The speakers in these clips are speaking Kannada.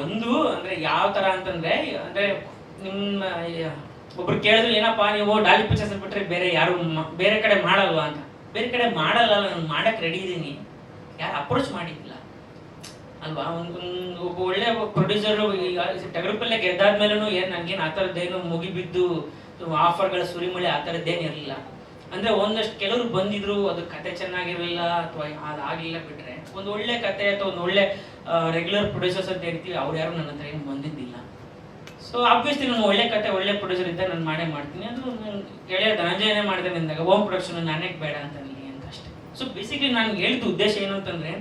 ಒಂದು, ಅಂದ್ರೆ ಯಾವ ತರ ಅಂತಂದ್ರೆ, ಅಂದ್ರೆ ನಿಮ್ಮ ಒಬ್ರು ಕೇಳಿದ್ರು, ಏನಪ್ಪಾ ನೀವು ಡಾಲಿ ಪಿಕ್ಚರ್ಸ್ ಬಿಟ್ರೆ ಬೇರೆ ಯಾರು ಬೇರೆ ಕಡೆ ಮಾಡಲ್ವಾ ಅಂತ. ಬೇರೆ ಕಡೆ ಮಾಡಲ್ಲ, ನಾನು ಮಾಡಕ್ ರೆಡಿ ಇದ್ದೀನಿ ಯಾರು ಅಪ್ರೋಚ್ ಮಾಡಿದ್ದಿಲ್ಲ. ಅಲ್ವಾ? ಒಂದು ಒಬ್ಬ ಒಳ್ಳೆ ಪ್ರೊಡ್ಯೂಸರ್ ಈಗ ಟಗರುಪಲ್ಲೇ ಗೆದ್ದಾದ್ಮೇಲೂ ಏನ್ ನನಗೇನು ಆ ಥರದ್ದೇನು ಮುಗಿಬಿದ್ದು ಆಫರ್ಗಳ ಸುರಿಮಳೆ ಆ ಥರದ್ದೇನು ಇರಲಿಲ್ಲ. ಅಂದ್ರೆ ಒಂದಷ್ಟು ಕೆಲವರು ಬಂದಿದ್ರು, ಅದು ಕತೆ ಚೆನ್ನಾಗಿರಲಿಲ್ಲ ಅಥವಾ ಅದಾಗಲಿಲ್ಲ ಬಿಟ್ರೆ, ಒಂದು ಒಳ್ಳೆ ಕತೆ ಅಥವಾ ಒಂದು ಒಳ್ಳೆ ರೆಗ್ಯುಲರ್ ಪ್ರೊಡ್ಯೂಸರ್ಸ್ ಅಂತ ಹೇಳ್ತೀವಿ ಅವ್ರು ಯಾರು ನನ್ನ ಹತ್ರ ಏನು ಬಂದಿದ್ದಿಲ್ಲ. ಸೊ ಆಬ್ವಿಯಸ್ಲಿ ನಾನು ಒಳ್ಳೆ ಕತೆ, ಒಳ್ಳೆ ಪ್ರೊಡ್ಯೂಸರ್ ಇದ್ದ ನಾನು ಮಾಡೇ ಮಾಡ್ತೀನಿ. ಅದು ಗೆಳೆಯ ಧನಂಜಯನೇ ಮಾಡಿದೆ ಅಂದಾಗ ಓಮ್ ಪ್ರೊಡಕ್ಷನ್ ನಾನೇ ಬೇಡ ಅಂತ ಅಂತ ಅಷ್ಟೇ. ಸೊ ಬೇಸಿಕಲಿ ನಾನು ಹೇಳಿದ ಉದ್ದೇಶ ಏನು ಅಂತಂದ್ರೆ,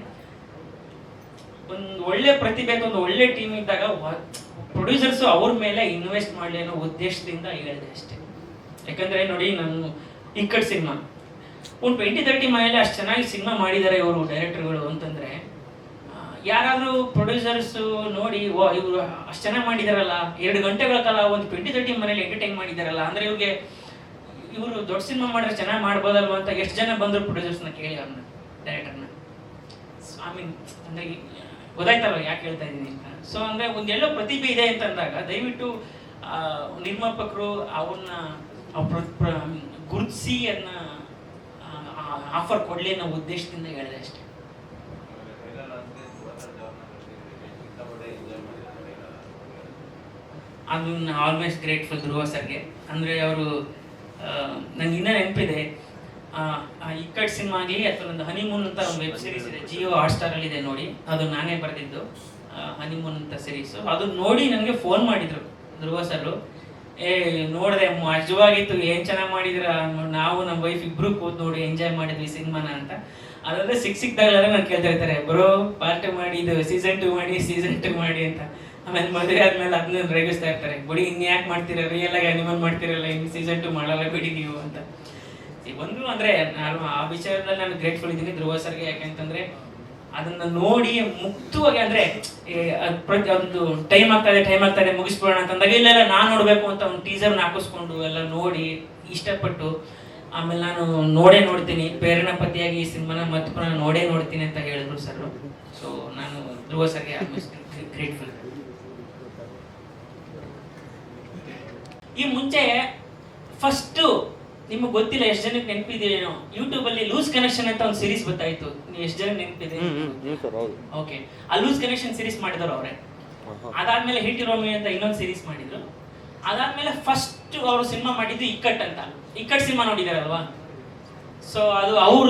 ಒಂದು ಒಳ್ಳೆ ಪ್ರತಿಭೆ ಒಂದು ಒಳ್ಳೆ ಟೀಮ್ ಇದ್ದಾಗ ಪ್ರೊಡ್ಯೂಸರ್ಸ್ ಅವ್ರ ಮೇಲೆ ಇನ್ವೆಸ್ಟ್ ಮಾಡಲಿ ಅನ್ನೋ ಉದ್ದೇಶದಿಂದ ಹೇಳಿದೆ ಅಷ್ಟೇ. ಯಾಕಂದ್ರೆ ನೋಡಿ, ನಾನು ಇಕ್ಕಟ್ ಸಿನಿಮಾ. ಒಂದು ಟ್ವೆಂಟಿ ತರ್ಟಿ ಮೈಲಿ ಅಷ್ಟು ಚೆನ್ನಾಗಿ ಸಿನಿಮಾ ಮಾಡಿದ್ದಾರೆ ಇವರು ಡೈರೆಕ್ಟರ್ಗಳು ಅಂತಂದರೆ ಯಾರಾದರೂ ಪ್ರೊಡ್ಯೂಸರ್ಸು ನೋಡಿ, ಓ, ಇವರು ಅಷ್ಟು ಚೆನ್ನಾಗಿ ಮಾಡಿದಾರಲ್ಲ, ಎರಡು ಗಂಟೆಗಳ ಕಾಲ ಒಂದು ಟ್ವೆಂಟಿ ತರ್ಟಿ ಮನೇಲಿ ಎಂಟರ್ಟೈನ್ ಮಾಡಿದಾರಲ್ಲ, ಅಂದರೆ ಇವ್ರಿಗೆ ಇವರು ದೊಡ್ಡ ಸಿನಿಮಾ ಮಾಡಿದ್ರೆ ಚೆನ್ನಾಗಿ ಮಾಡ್ಬೋದಲ್ವ ಅಂತ ಎಷ್ಟು ಜನ ಬಂದರು ಪ್ರೊಡ್ಯೂಸರ್ಸ್ನ ಕೇಳಿ ಅವ್ರನ್ನ ಡೈರೆಕ್ಟರ್ನ ಐ ಮೀನ್ ಅಂದ್ರೆ ಗೊತ್ತಾಯ್ತಲ್ಲ ಯಾಕೆ ಹೇಳ್ತಾ ಇದ್ದೀನಿ ಅಂತ. ಸೊ ಅಂದ್ರೆ ಒಂದೆಲ್ಲೋ ಪ್ರತಿಭೆ ಇದೆ ಅಂತಂದಾಗ ದಯವಿಟ್ಟು ನಿರ್ಮಾಪಕರು ಅವನ್ನ ಗುರುತಿಸಿ ಆಫರ್ ಕೊಡಲಿ ಅನ್ನೋ ಉದ್ದೇಶದಿಂದ ಹೇಳಿದೆ ಅಷ್ಟೇ. ಅದು ಆಲ್ವೇಸ್ ಗ್ರೇಟ್ಫುಲ್ ಧ್ರುವ ಸರ್ಗೆ. ಅಂದ್ರೆ ಅವರು ನಂಗೆ ಇನ್ನೂ ನೆನಪಿದೆ. ಇಕ್ಕಟ್ ಸಿನಿಮಾ ಆಗಲಿ ಅಥವಾ ಒಂದು ಹನಿಮೂನ್ ಅಂತ ಒಂದು ವೆಬ್ ಸೀರೀಸ್ ಇದೆ. ಜಿಯೋ ಹಾಟ್ಸ್ಟಾರಲ್ಲಿ ಇದೆ ನೋಡಿ. ಅದು ನಾನೇ ಬರೆದಿದ್ದು. ಹನಿಮೂನ್ ಅಂತ ಸೀರೀಸು ಅದು ನೋಡಿ ನನಗೆ ಫೋನ್ ಮಾಡಿದ್ರು ಧ್ರುವ ಸರ್ ಏ, ನೋಡಿದೆ ಮಜವಾಗಿತ್ತು ಏನ್ ಚೆನ್ನಾಗಿ ಮಾಡಿದ್ರ? ನಾವು ನಮ್ಮ ವೈಫ್ ಇಬ್ರು ಕೂತ್ ನೋಡಿ ಎಂಜಾಯ್ ಮಾಡಿದ್ವಿ ಸಿನಿಮಾನ ಅಂತ. ಅದಂದ್ರೆ ಸಿಕ್ ಸಿಕ್ದಾಗಲೆಲ್ಲ ನಾನು ಕೇಳ್ತಾ ಇರ್ತಾರೆ, ಬ್ರೋ ಪಾರ್ಟ್ ಮಾಡಿ, ಇದು ಸೀಸನ್ ಟು ಮಾಡಿ ಸೀಸನ್ ಟು ಮಾಡಿ ಅಂತ. ಆಮೇಲೆ ಮದುವೆ ಆದ್ಮೇಲೆ ಅದನ್ನ ರೇಗಿಸ್ತಾ ಇರ್ತಾರೆ, ಬಿಡಿ, ಇನ್ ಯಾಕೆ ಮಾಡ್ತೀರಾ? ರಿಯಲ್ ಆಗಿ ಅನಿಮಲ್ ಮಾಡ್ತಿರಲ್ಲ, ಇನ್ ಸೀಸನ್ ಟು ಮಾಡಲ್ಲ ಬಿಡಿ ನೀವು ಅಂತ. ಒಂದು ಅಂದ್ರೆ ನಾನು ಆ ವಿಚಾರದಲ್ಲಿ ನಾನು ಗ್ರೇಟ್ಫುಲ್ ಇದ್ದೀನಿ ಧ್ರುವ ಸರ್ಗೆ, ಯಾಕೆಂತಂದ್ರೆ ಅದನ್ನ ನೋಡಿ ಮುಕ್ತವಾಗಿ ಅಂದ್ರೆ ಒಂದು ಟೈಮ್ ಆಗ್ತದೆ ಟೈಮ್ ಆಗ್ತಾ ಇದೆ, ಮುಗಿಸ್ಬಿಡೋಣ ಅಂತಂದಾಗ ಇಲ್ಲ ಇಲ್ಲ, ನಾನು ನೋಡಬೇಕು ಅಂತ ಒಂದು ಟೀಸರ್ನ ಹಾಕಿಸ್ಕೊಂಡು ಎಲ್ಲ ನೋಡಿ ಇಷ್ಟಪಟ್ಟು, ಆಮೇಲೆ ನಾನು ನೋಡೇ ನೋಡ್ತೀನಿ. ಪ್ರೇರಣಾ ಪತಿಯಾಗಿ ಈ ಸಿನಿಮಾನ ಮತ್ತೆ ಪುನಃ ನೋಡೇ ನೋಡ್ತೀನಿ ಅಂತ ಹೇಳಿದ್ರು ಸರ್ ಸೊ ನಾನು ಧ್ರುವ ಸರ್ಗೆ ಗ್ರೇಟ್ಫುಲ್ ಈ ಮುಂಚೆ ಫಸ್ಟು ನಿಮಗೆ ಗೊತ್ತಿಲ್ಲ ಎಷ್ಟು ಜನಕ್ಕೆ ನೆನಪಿದೆಯೇನೋ ಯೂಟ್ಯೂಬ್ ಅಲ್ಲಿ ಲೂಸ್ ಕನೆಕ್ಷನ್ ಅಂತ ಒಂದು ಸೀರೀಸ್ ಗೊತ್ತಾಯ್ತು. ನೀವು ಎಷ್ಟು ಜನ ನೆನಪಿದೆ? ಓಕೆ ಆ ಲೂಸ್ ಕನೆಕ್ಷನ್ ಸೀರೀಸ್ ಮಾಡಿದವರು ಅವರೇ. ಅದಾದ್ಮೇಲೆ ಹಿಟ್ ಇರೋಮಿ ಅಂತ ಇನ್ನೊಂದು ಸೀರೀಸ್ ಮಾಡಿದ್ರು. ಅದಾದ್ಮೇಲೆ ಫಸ್ಟ್ ಅವರು ಸಿನಿಮಾ ಮಾಡಿದ್ದು ಇಕ್ಕಟ್ ಅಂತ. ಇಕ್ಕಟ್ ಸಿನಿಮಾ ನೋಡಿದಾರಲ್ವಾ? ಸೊ ಅದು ಅವ್ರ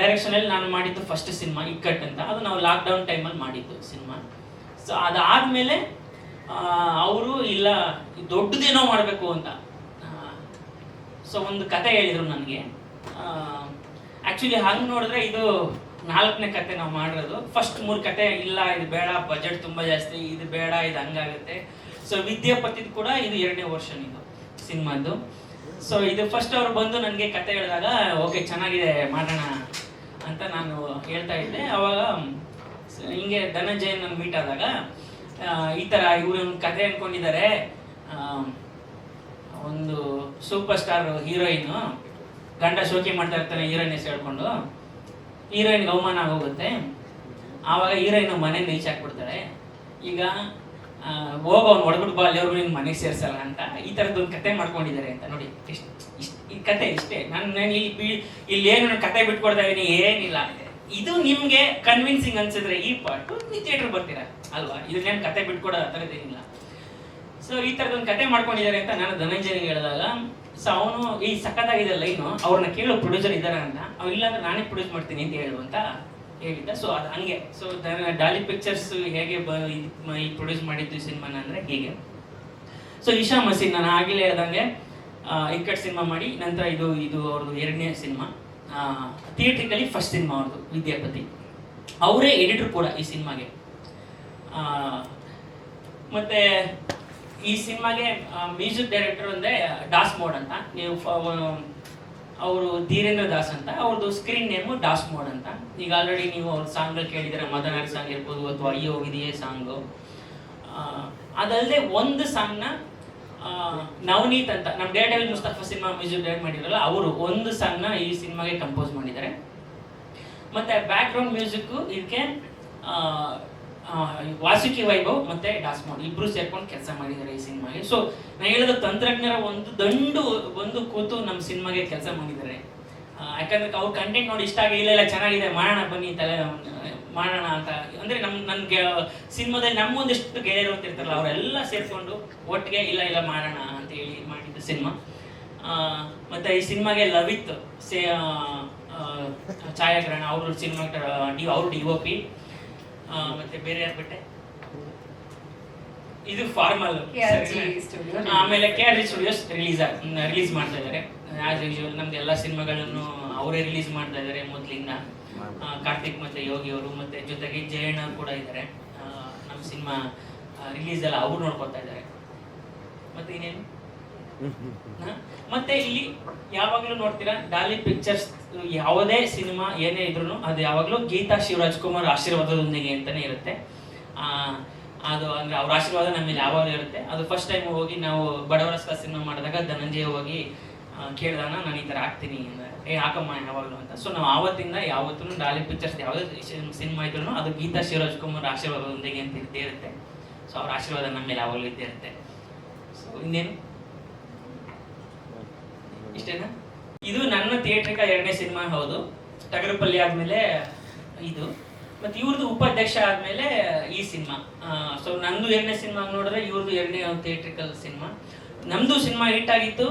ಡೈರೆಕ್ಷನ್ ಅಲ್ಲಿ ನಾನು ಮಾಡಿದ್ದು ಫಸ್ಟ್ ಸಿನಿಮಾ ಇಕ್ಕಟ್ ಅಂತ. ಅದು ನಾವು ಲಾಕ್ ಡೌನ್ ಟೈಮಲ್ಲಿ ಮಾಡಿದ್ದು ಸಿನಿಮಾ ಸೊ ಅದಾದ್ಮೇಲೆ ಅವರು ಇಲ್ಲ ದೊಡ್ಡದೇನೋ ಮಾಡಬೇಕು ಅಂತ. ಸೊ ಒಂದು ಕತೆ ಹೇಳಿದರು ನನಗೆ. ಆ್ಯಕ್ಚುಲಿ ಹಂಗೆ ನೋಡಿದ್ರೆ ಇದು ನಾಲ್ಕನೇ ಕತೆ ನಾವು ಮಾಡಿರೋದು. ಫಸ್ಟ್ ಮೂರು ಕತೆ, ಇಲ್ಲ, ಇದು ಬೇಡ ಬಜೆಟ್ ತುಂಬ ಜಾಸ್ತಿ, ಇದು ಬೇಡ, ಇದು ಹಂಗಾಗುತ್ತೆ. ಸೊ ವಿದ್ಯಾಪತಿದು ಕೂಡ ಇದು ಎರಡನೇ ವರ್ಷನ್ ಇದು ಸಿನಿಮಾದ್ದು. ಸೊ ಇದು ಫಸ್ಟ್ ಅವ್ರು ಬಂದು ನನಗೆ ಕತೆ ಹೇಳಿದಾಗ, ಓಕೆ, ಚೆನ್ನಾಗಿದೆ, ಮಾಡೋಣ ಅಂತ ನಾನು ಹೇಳ್ತಾ ಇದ್ದೆ. ಅವಾಗ, ಹಿಂಗೆ ಧನಂಜಯ ನನ್ನ ಮೀಟ್ ಆದಾಗ ಈ ಥರ ಇವ್ರು ಕತೆ ಅಂದ್ಕೊಂಡಿದ್ದಾರೆ ಒಂದು ಸೂಪರ್ ಸ್ಟಾರ್ ಹೀರೋಯಿನ್ ಗಂಡ ಶೋಕಿ ಮಾಡ್ತಾ ಇರ್ತಾನೆ ಹೀರೋಯಿನ್ ಹೆಸರು ಹೀರೋಯಿನ್ ಅವಮಾನ ಆಗೋಗುತ್ತೆ. ಆವಾಗ ಹೀರೋಯಿನ್ ಮನೆ ನೀಚ್ ಹಾಕ್ಬಿಡ್ತಾಳೆ ಈಗ ಹೋಗ ಅವ್ನು ಹೊಡೆದ್ಬಿಟ್ಟು ಬಾ, ಅಲ್ಲಿವರೆಗೂ ನಿನ್ನ ಮನೆಗೆ ಸೇರ್ಸಲ್ಲ ಅಂತ ಈ ಥರದ್ದು ಒಂದು ಕತೆ ಮಾಡ್ಕೊಂಡಿದ್ದಾರೆ ಅಂತ ನೋಡಿ. ಇಷ್ಟು ಈ ಕತೆ ಇಷ್ಟೇ. ನಾನು ನಾನು ಇಲ್ಲಿ ಇಲ್ಲಿ ಏನು ನಾನು ಕತೆ ಬಿಟ್ಕೊಡ್ತಾ ಇದೀನಿ, ಏನಿಲ್ಲ. ಇದು ನಿಮಗೆ ಕನ್ವಿನ್ಸಿಂಗ್ ಅನ್ಸಿದ್ರೆ ಈ ಪಾರ್ಟು ನೀವು ಥಿಯೇಟ್ರ್ ಬರ್ತೀರಾ? ಅಲ್ವಾ? ಇದನ್ನೇನು ಕತೆ ಬಿಟ್ಕೊಡೋ ಆ ಥರದ್ದೇನಿಲ್ಲ ಸೊ ಈ ಥರದ್ದು ಒಂದು ಕತೆ ಮಾಡ್ಕೊಂಡಿದ್ದಾರೆ ಅಂತ ನಾನು ಧನಂಜಯನಿಗೆ ಹೇಳಿದಾಗ ಸೊ ಅವನು ಈ ಸಖತ್ತಾಗಿದೆ ಲೈನು ಅವ್ರನ್ನ ಕೇಳೋ ಪ್ರೊಡ್ಯೂಸರ್ ಇದ್ದಾರೆ ಅಂತ. ಅವ್ ಇಲ್ಲಾಂದ್ರೆ ನಾನೇ ಪ್ರೊಡ್ಯೂಸ್ ಮಾಡ್ತೀನಿ ಅಂತ ಹೇಳು ಅಂತ ಹೇಳಿದ್ದ. ಸೊ ಅದು ಹಂಗೆ. ಸೊ ಡಾಲಿ ಪಿಕ್ಚರ್ಸ್ ಹೇಗೆ ಬ, ಈ ಪ್ರೊಡ್ಯೂಸ್ ಮಾಡಿದ್ದು ಸಿನಿಮಾನ ಅಂದರೆ ಹೀಗೆ. ಸೊ ಇಶಾ ಮಸೀದ್ ನಾನು ಆಗಲೇ ಹೇಳ್ದಂಗೆ ಇಕ್ಕಟ್ ಸಿನಿಮಾ ಮಾಡಿ, ನಂತರ ಇದು ಇದು ಅವ್ರದ್ದು ಎರಡನೇ ಸಿನಿಮಾ. ಥಿಯೇಟ್ರಿಕಲಿ ಫಸ್ಟ್ ಸಿನಿಮಾ ಅವ್ರದ್ದು, ವಿದ್ಯಾಪತಿ. ಅವರೇ ಎಡಿಟರ್ ಕೂಡ ಈ ಸಿನಿಮಾಗೆ. ಮತ್ತೆ ಈ ಸಿನಿಮಾಗೆ ಮ್ಯೂಸಿಕ್ ಡೈರೆಕ್ಟರ್ ಅಂದ್ರೆ ಡಾಸ್ ಮೋಡ್ ಅಂತ. ನೀವು ಅವರು ಧೀರೇಂದ್ರ ದಾಸ್ ಅಂತ ಅವ್ರದ್ದು ಸ್ಕ್ರೀನ್ ನೇಮು ಡಾಸ್ ಮೋಡ್ ಅಂತ. ಈಗ ಆಲ್ರೆಡಿ ನೀವು ಅವ್ರ ಸಾಂಗ್ ಕೇಳಿದರೆ ಮದನಾರ್ ಸಾಂಗ್ ಇರ್ಬೋದು ಅಥವಾ ಅಯ್ಯೋ ಹೋಗಿದೆಯೇ ಸಾಂಗು ಅದಲ್ಲದೆ ಒಂದು ಸಾಂಗ್ನ ನವನೀತ್ ಅಂತ ನಮ್ಮ ಡೇಟಲ್ ಮುಸ್ತಫಾ ಸಿನಿಮಾ ಮ್ಯೂಸಿಕ್ ಡೈರೆಕ್ಟ್ ಮಾಡಿದ್ರಲ್ಲ, ಅವರು ಒಂದು ಸಾಂಗ್ನ ಈ ಸಿನಿಮಾಗೆ ಕಂಪೋಸ್ ಮಾಡಿದ್ದಾರೆ. ಮತ್ತೆ ಬ್ಯಾಕ್ ಗ್ರೌಂಡ್ ಮ್ಯೂಸಿಕ್ ಇದಕ್ಕೆ ವಾಸುಕಿ ವೈಭವ್ ಮತ್ತೆ ಡಾಸ್ಮೋನ್ ಇಬ್ರು ಸೇರ್ಕೊಂಡು ಕೆಲಸ ಮಾಡಿದ್ದಾರೆ ಈ ಸಿನಿಮಾಗೆ. ಸೊ ನಾ ಹೇಳಿದ ತಂತ್ರಜ್ಞರ ಒಂದು ದಂಡು, ಒಂದು ಕೂತು ನಮ್ಮ ಸಿನಿಮಾಗೆ ಕೆಲಸ ಮಾಡಿದ್ದಾರೆ ಯಾಕಂದ್ರೆ ಅವ್ರ ಕಂಟೆಂಟ್ ನೋಡಿ ಇಷ್ಟ ಆಗಿ ಇಲ್ಲ ಚೆನ್ನಾಗಿದೆ, ಮಾಡೋಣ ಬನ್ನಿ ತಲೆ ಮಾಡೋಣ ಅಂತ. ಅಂದ್ರೆ ನಮ್, ನನ್ಗೆ, ಸಿನಿಮಾದಲ್ಲಿ ನಮ್ಮೊಂದಿಷ್ಟು ಗೆಳೆಯರು ಅಂತ ಇರ್ತಾರಲ್ಲ, ಅವರೆಲ್ಲ ಸೇರ್ಕೊಂಡು ಒಟ್ಟಿಗೆ ಇಲ್ಲ ಇಲ್ಲ ಮಾಡೋಣ ಅಂತ ಹೇಳಿ ಮಾಡಿದ್ದು ಸಿನಿಮಾ. ಮತ್ತೆ ಈ ಸಿನಿಮಾಗೆ ಲವಿತ್, ಸೇ ಛಾಯಾಗ್ರಹಣ, ಅವರು ಸಿನಿಮಾ ಡಿ, ಅವರು ಡಿ ಒ ಪಿ ಮತ್ತೆ ಬೇರೆ ಯಾರು ಬಿಟ್ಟೆ? ಇದು ಫಾರ್ಮಲ್. ಆಮೇಲೆ K R G studios release release ಮಾಡ್ತಾ ಇದ್ದಾರೆ ಆಸ್ ಯೂಶುವಲ್ ನಮ್ದು ಎಲ್ಲ ಸಿನಿಮಾಗಳನ್ನು ಅವರೇ ರಿಲೀಸ್ ಮಾಡ್ತಾ ಇದ್ದಾರೆ ಮೊದ್ಲಿಂದ. ಕಾರ್ತಿಕ್ ಮತ್ತೆ ಯೋಗಿ ಅವರು ಮತ್ತೆ ಜೊತೆಗೆ ಜಯಣ್ಣ ಕೂಡ ಇದ್ದಾರೆ ನಮ್ಮ ಸಿನಿಮಾ ರಿಲೀಸ್ ಎಲ್ಲ ಅವ್ರು ನೋಡ್ಕೊತಾ ಇದ್ದಾರೆ ಮತ್ತೆ ಇನ್ನೇನು? ಮತ್ತೆ ಇಲ್ಲಿ ಯಾವಾಗಲೂ ನೋಡ್ತೀರಾ ಡಾಲಿ ಪಿಕ್ಚರ್ಸ್ ಯಾವುದೇ ಸಿನಿಮಾ ಏನೇ ಇದ್ರು ಅದು ಯಾವಾಗಲೂ ಗೀತಾ ಶಿವರಾಜ್ ಕುಮಾರ್ ಆಶೀರ್ವಾದದೊಂದಿಗೆ ಅಂತಾನೆ ಇರುತ್ತೆ. ಆ, ಅದು ಅಂದ್ರೆ ಅವ್ರ ಆಶೀರ್ವಾದ ನಮ್ಮಲ್ಲಿ ಮೇಲೆ ಯಾವಾಗಲೂ ಇರುತ್ತೆ. ಅದು ಫಸ್ಟ್ ಟೈಮ್ ಹೋಗಿ ನಾವು ಬಡವರಸ್ಕ ಸಿನಿಮಾ ಮಾಡಿದಾಗ ಧನಂಜಯ ಹೋಗಿ ಕೇಳ್ದಾನ ನಾನು ಈ ಥರ ಆಗ್ತೀನಿ ಏ ಹಾಕಮ್ಮ ಯಾವಾಗಲೂ ಅಂತ. ಸೊ ನಾವು ಆವತ್ತಿಂದ ಯಾವತ್ತೂ ಡಾಲಿ ಪಿಕ್ಚರ್ಸ್ ಯಾವುದೇ ಸಿನಿಮಾ ಇದ್ರು ಅದು ಗೀತಾ ಶಿವರಾಜ್ ಕುಮಾರ್ ಆಶೀರ್ವಾದದೊಂದಿಗೆ ಅಂತ ಇದ್ದೇ ಇರುತ್ತೆ. ಸೊ ಅವ್ರ ಆಶೀರ್ವಾದ ನಮ್ಮ ಮೇಲೆ ಯಾವಾಗಲೂ ಇದ್ದೇ ಇರುತ್ತೆ. ಸೊ ಇನ್ನೇನು? ಇಷ್ಟೇನಾ? ಇದು ನನ್ನ ಥಿಯೇಟ್ರಿಕ ಎರಡನೇ ಸಿನಿಮಾ ಹೌದು. ಟಗರಪಲ್ಲಿ ಆದ್ಮೇಲೆ ಇದು. ಮತ್ತೆ ಇವ್ರದ್ದು ಉಪಾಧ್ಯಕ್ಷ ಆದ್ಮೇಲೆ ಈ ಸಿನಿಮಾ ಸೊ ನಂದು ಎರಡನೇ ಸಿನಿಮಾ ನೋಡಿದ್ರೆ ಇವ್ರದ್ದು ಎರಡನೇ ಥಿಯೇಟ್ರಿಕಲ್ ಸಿನಿಮಾ ನಮ್ದು ಸಿನಿಮಾ ಹಿಟ್ ಆಗಿತ್ತು.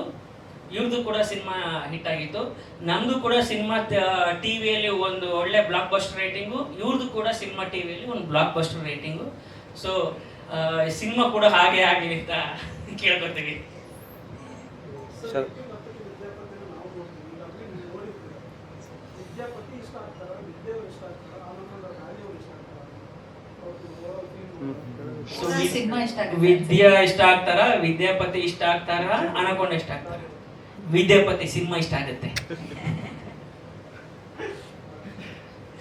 ಇವ್ರದ್ದು ಕೂಡ ಸಿನಿಮಾ ಹಿಟ್ ಆಗಿತ್ತು. ನಮ್ದು ಕೂಡ ಸಿನಿಮಾ ಟಿವಿಯಲ್ಲಿ ಒಂದು ಒಳ್ಳೆ ಬ್ಲಾಕ್ ಬಸ್ಟರ್ ರೇಟಿಂಗು ಇವ್ರದ್ದು ಕೂಡ ಸಿನಿಮಾ ಟಿವಿಯಲ್ಲಿ ಒಂದು blockbuster rating so cinema ಕೂಡ ಹಾಗೆ ಆಗಲಿ ಅಂತ ಕೇಳ್ಕೊತೀವಿ ಸರ್ ವಿದ್ಯಾಪತಿ ಇಷ್ಟ ಆಗ್ತಾರ ವಿದ್ಯೆಯವರು ಇಷ್ಟ ಆಗ್ತಾರ ಆನಂದ ಗಾಳಿಯವರು ಇಷ್ಟ ಆಗ್ತಾರ So, ಸರ್, ವಿ- ಸಿನಿಮಾ ಇಷ್ಟ ಆಗುತ್ತೆ. ವಿದ್ಯಾ ಇಷ್ಟ ಆಗ್ತಾರ? ವಿದ್ಯಾಪತಿ ಇಷ್ಟ ಆಗ್ತಾರ? ಅನಕೊಂಡ ಇಷ್ಟ ಆಗ್ತಾರ? ವಿದ್ಯಾಪತಿ ಸಿನಿಮಾ ಇಷ್ಟ ಆಗುತ್ತೆ.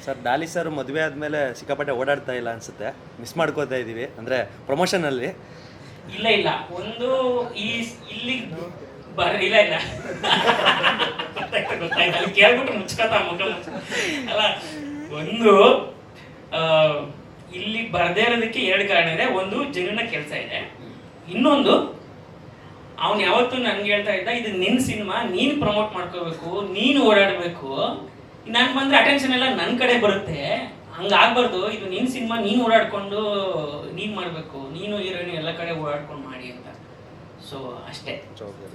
ಸರ್ ಡಾಲಿ ಸರ್ ಮದುವೆ ಆದಮೇಲೆ ಸಿಕ್ಕಾಪಟ್ಟೆ ಓಡಾಡ್ತಾ ಇಲ್ಲ ಅನ್ಸುತ್ತೆ. ಮಿಸ್ ಮಾಡ್ಕೋತಾ ಇದ್ದೀವಿ ಅಂದರೆ ಪ್ರಮೋಷನಲ್ಲಿ ಇಲ್ಲ ಇಲ್ಲ. ಒಂದು ಈ ಇಲ್ಲಿ ಬರ ಇಲ್ಲ ಇಲ್ಲ. ಕೇಳ್ಬಿಟ್ಟು ಮುಚ್ಕತ ಮುಖ ಅಲ್ಲ ಒಂದು ಆ, ಇಲ್ಲಿ ಬರದೇ ಇರೋದಕ್ಕೆ ಎರಡು ಕಾರಣ ಇದೆ. ಒಂದು ಜನನ ಕೆಲಸ ಇದೆ. ಇನ್ನೊಂದು, ಅವನು ಯಾವತ್ತೂ ನನ್ಗೆ ಹೇಳ್ತಾ ಇದ್ದ, ಇದು ನಿನ್ ಸಿನಿಮಾ, ನೀನು ಪ್ರಮೋಟ್ ಮಾಡ್ಕೋಬೇಕು, ನೀನು ಓಡಾಡಬೇಕು. ನಾನು ಬಂದ್ರೆ ಅಟೆನ್ಷನ್ ಎಲ್ಲ ನನ್ನ ಕಡೆ ಬರುತ್ತೆ. ಹಂಗಾಗ್ಬಾರ್ದು ಇದು ನಿನ್ ಸಿನಿಮಾ, ನೀನು ಓಡಾಡ್ಕೊಂಡು ನೀನು ಮಾಡಬೇಕು. ನೀನು ಹೀರೋಯಿನ್ ಎಲ್ಲ ಕಡೆ ಓಡಾಡ್ಕೊಂಡು ಮಾಡಿ ಅಂತ. ಸೊ ಅಷ್ಟೇ. ಅವರು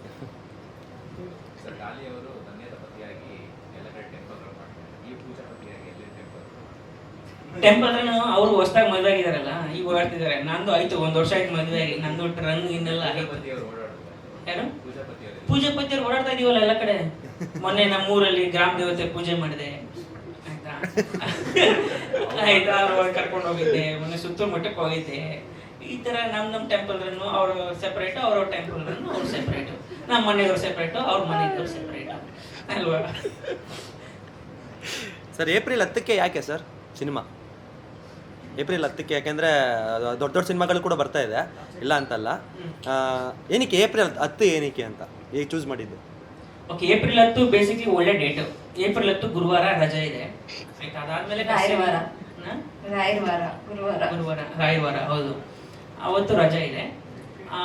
ಟೆಂಪಲ್ ಅವರು ಹೊಸದಾಗಿ ಮದುವೆ ಆಗಿದಾರಲ್ಲ ಈಗ ಓಡಾಡ್ತಿದ್ದಾರೆ. ನಂದು ಆಯ್ತು ಒಂದ್ ವರ್ಷ ಆಯ್ತು ಮದುವೆ ಆಗಿ ನಂದು ರನ್ ಇನ್ನೆಲ್ಲ ಯಾರು ಪೂಜಾ ಅವ್ರು ಪೂಜೆ ಪೂಜೆ ಓಡಾಡ್ತಾ ಇದೀವಲ್ಲ ಎಲ್ಲ ಕಡೆ. ಮೊನ್ನೆ ನಮ್ಮೂರಲ್ಲಿ ಗ್ರಾಮ ದೇವತೆ ಪೂಜೆ ಮಾಡಿದೆ. ಆಯ್ತಾ? ಆಯ್ತಾ? ಕರ್ಕೊಂಡು ಹೋಗಿದ್ದೆ. ಮೊನ್ನೆ ಸುತ್ತೂರು ಮಠಕ್ಕೆ ಹೋಗಿದ್ದೆ. ಈ ತರ ನಮ್ ನಮ್ ಟೆಂಪಲ್ ರನ್ನು ಅವ್ರ ಸೆಪರೇಟ್ ಅವ್ರ ಟೆಂಪಲ್ ರನ್ನು ಅವ್ರು ಸೆಪರೇಟ್ ನಮ್ಮ ಮನೆಯವ್ರು ಸೆಪರೇಟ್ ಅವ್ರ ಮನೆಯವ್ರು ಸೆಪರೇಟ್ ಅಲ್ವಾ? ಸರ್ ಏಪ್ರಿಲ್ ಹತ್ತಕ್ಕೆ ಯಾಕೆ ಸರ್ ಸಿನಿಮಾ? ಏಪ್ರಿಲ್ ಹತ್ತಕ್ಕೆ ಯಾಕೆಂದ್ರೆ ದೊಡ್ಡ ದೊಡ್ಡ ಸಿನಿಮಾಗಳು ಕೂಡ ಬರ್ತಾ ಇದೆ. ಇಲ್ಲ ಅಂತಲ್ಲ. ಏನಕ್ಕೆ ಏಪ್ರಿಲ್ ಹತ್ತು ಏನಕ್ಕೆ ಅಂತ ಈಗ ಚೂಸ್ ಮಾಡಿದ್ದು? ಓಕೆ ಏಪ್ರಿಲ್ ಹತ್ತು ಬೇಸಿಕ್ಲಿ ಒಳ್ಳೆ ಡೇಟ್ ಏಪ್ರಿಲ್ ಹತ್ತು ಗುರುವಾರ ರಜೆ ಇದೆ. ಆಯ್ತಾ? ಅದಾದ್ಮೇಲೆ ಗುರುವಾರ. ಗುರುವಾರ ರಾಯವಾರ ಹೌದು. ಅವತ್ತು ರಜೆ ಇದೆ. ಆ,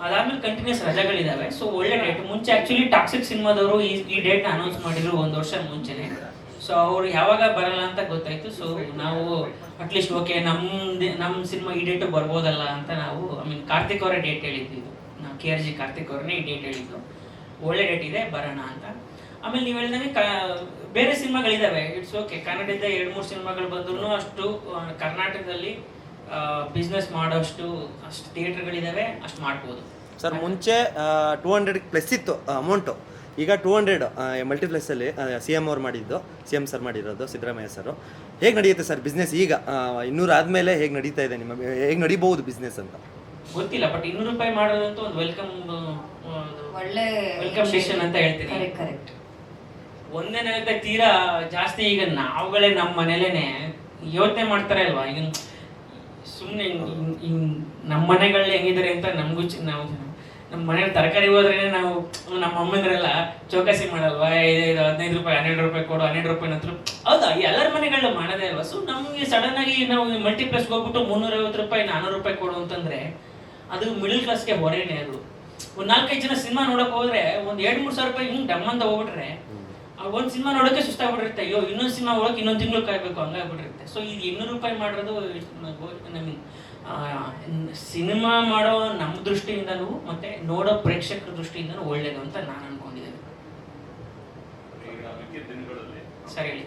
ಅದಾದ್ಮೇಲೆ ಕಂಟಿನ್ಯೂಸ್ ರಜೆಗಳಿದಾವೆ. ಸೊ ಒಳ್ಳೆ ಡೇಟ್ ಮುಂಚೆ ಆಕ್ಚುಲಿ ಟಾಕ್ಸಿಕ್ ಸಿನಿಮಾದವರು ಈ ಈ ಡೇಟ್ನ ಅನೌನ್ಸ್ ಮಾಡಿದ್ರು ಒಂದು ವರ್ಷ ಮುಂಚೆನೆ. ಸೊ ಅವ್ರು ಯಾವಾಗ ಬರಲ್ಲ ಅಂತ ಗೊತ್ತಾಯ್ತು. ಸೊ ನಾವು ಅಟ್ಲೀಸ್ಟ್ ಓಕೆ ನಮ್ದು ನಮ್ಮ ಸಿನಿಮಾ ಈ ಡೇಟ್ ಬರ್ಬೋದಲ್ಲ ಅಂತ ನಾವು ಐ ಮೀನ್ ಕಾರ್ತಿಕ್ ಅವರೇ ಡೇಟ್ ಹೇಳಿದ್ದು. ನಾವು ಕೆ ಆರ್ ಜಿ ಕಾರ್ತಿಕ್ ಅವ್ರನ್ನೇ ಈ ಡೇಟ್ ಹೇಳಿದ್ದು. ಒಳ್ಳೆ ಡೇಟ್ ಇದೆ, ಬರೋಣ ಅಂತ. ಆಮೇಲೆ ನೀವು ಹೇಳಿದಂಗೆ ಕ, ಬೇರೆ ಸಿನಿಮಾಗಳಿದ್ದಾವೆ ಇಟ್ಸ್ ಓಕೆ ಕನ್ನಡದ ಎರಡು, ಮೂರು ಸಿನಿಮಾಗಳು ಬಂದ್ರೂ ಅಷ್ಟು ಕರ್ನಾಟಕದಲ್ಲಿ ಬಿಸ್ನೆಸ್ ಮಾಡೋಷ್ಟು ಅಷ್ಟು ಥಿಯೇಟರ್ಗಳಿದ್ದಾವೆ ಅಷ್ಟು ಮಾಡ್ಬೋದು. ಸರ್, ಮುಂಚೆ ಟೂ ಹಂಡ್ರೆಡ್ ಪ್ಲಸ್ ಇತ್ತು ಅಮೌಂಟು ಈಗ ಟೂ ಹಂಡ್ರೆಡ್ ಮಲ್ಟಿಪ್ಲೆಕ್ಸಲ್ಲಿ ಸಿ ಎಂ ಅವ್ರು ಮಾಡಿದ್ದು ಸಿ ಎಂ ಸರ್ ಮಾಡಿರೋದು ಸಿದ್ದರಾಮಯ್ಯ ಸರ್ ಹೇಗೆ ನಡೆಯುತ್ತೆ ಸರ್ ಬಿಸ್ನೆಸ್ ಈಗ? ಇನ್ನೂರು ಆದಮೇಲೆ ಹೇಗೆ ನಡೀತಾ ಇದೆ ನಿಮ್ಮ ಹೇಗೆ ನಡಿಬಹುದು ಬಿಸ್ನೆಸ್ ಅಂತ? ಗೊತ್ತಿಲ್ಲ ಬಟ್ ಇನ್ನೂರು ರೂಪಾಯಿ ಮಾಡೋದಂತೂ ಒಂದು ವೆಲ್ಕಮ್ ಒಳ್ಳೆ ವೆಲ್ಕಮ್ ಸೆಷನ್ ಅಂತ ಹೇಳ್ತೀನಿ. ಕರೆಕ್ಟ್ ಒಂದೇ ಒಂದೇನಾಗುತ್ತೆ ತೀರಾ ಜಾಸ್ತಿ ಈಗ ನಾವುಗಳೇ ನಮ್ಮ ಮನೇಲೇನೆ ಯೋಚನೆ ಮಾಡ್ತಾರೆ ಅಲ್ವಾ? ಈಗ ಸುಮ್ಮನೆ ನಮ್ಮ ಮನೆಗಳಲ್ಲಿ ಹೆಂಗಿದ್ದಾರೆ ಅಂತ ನಮಗೂ ಚಿ- ನಾವು ನಮ್ಮ ಮನೇಲಿ ತರಕಾರಿ ಹೋದ್ರೆ ನಾವು ನಮ್ಮ ಅಮ್ಮಂದ್ರೆಲ್ಲ ಚೌಕಾಸಿ ಮಾಡಲ್ವಾ? ಇದು ಹದಿನೈದು ರೂಪಾಯಿ, ಹನ್ನೆರಡು ರೂಪಾಯಿ ಕೊಡು, ಹನ್ನೆರಡು ರೂಪಾಯಿ ನಂತರ ಹೌದಾ? ಎಲ್ಲರ ಮನೆಗಳನ್ನ ಮಾಡೋದೇ ಅಲ್ವಾ? ಸೊ ನಮಗೆ ಸಡನ್ ಆಗಿ ನಾವು ಮಲ್ಟಿಪ್ಲೆಕ್ಸ್ಗೆ ಹೋಗ್ಬಿಟ್ಟು ಮುನ್ನೂರೈವತ್ತು ರೂಪಾಯಿ ನಾನ್ನೂರು ರೂಪಾಯಿ ಕೊಡು ಅಂತಂದ್ರೆ, ಅದು ಮಿಡಲ್ ಕ್ಲಾಸ್ಗೆ ಹೊರೇನೆ ಅದು. ಒಂದು ನಾಲ್ಕೈದು ಜನ ಸಿನಿಮಾ ನೋಡಕ್ ಹೋದ್ರೆ, ಒಂದು ಎರಡು ಮೂರು ಸಾವಿರ ರೂಪಾಯಿ ಹಿಂಗೆ ಡಮ್ ಅಂತ ಹೋಗ್ಬಿಟ್ರೆ ಒಂದು ಸಿನಿಮಾ ನೋಡೋಕೆ ಸುಸ್ತಾಗ್ಬಿಟ್ಟಿರುತ್ತೆ. ಅಯ್ಯೋ, ಇನ್ನೊಂದು ಸಿನಿಮಾ ಹೋಗಕ್ಕೆ ಇನ್ನೊಂದು ತಿಂಗಳು ಕಾಯ್ಬೇಕು, ಹಂಗಾಗ್ಬಿಟ್ಟಿರುತ್ತೆ. ಸೊ ಇದು ಇನ್ನೂರು ರೂಪಾಯಿ ಮಾಡಿರೋದು ನಮಗೆ ಸಿನಿಮಾ ಮಾಡೋ ನಮ್ಮ ದೃಷ್ಟಿಯಿಂದನೂ ಮತ್ತೆ ನೋಡೋ ಪ್ರೇಕ್ಷಕರ ದೃಷ್ಟಿಯಿಂದನೂ ಒಳ್ಳೇದು ಅಂತ ನಾನು ಅನ್ಕೊಂಡಿದ್ದೇನೆ. ಸರಿ ಹೇಳಿ.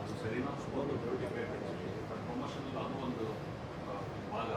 ಅದು ಸರಿನಾ? ಒಂದು ಭಾಗ.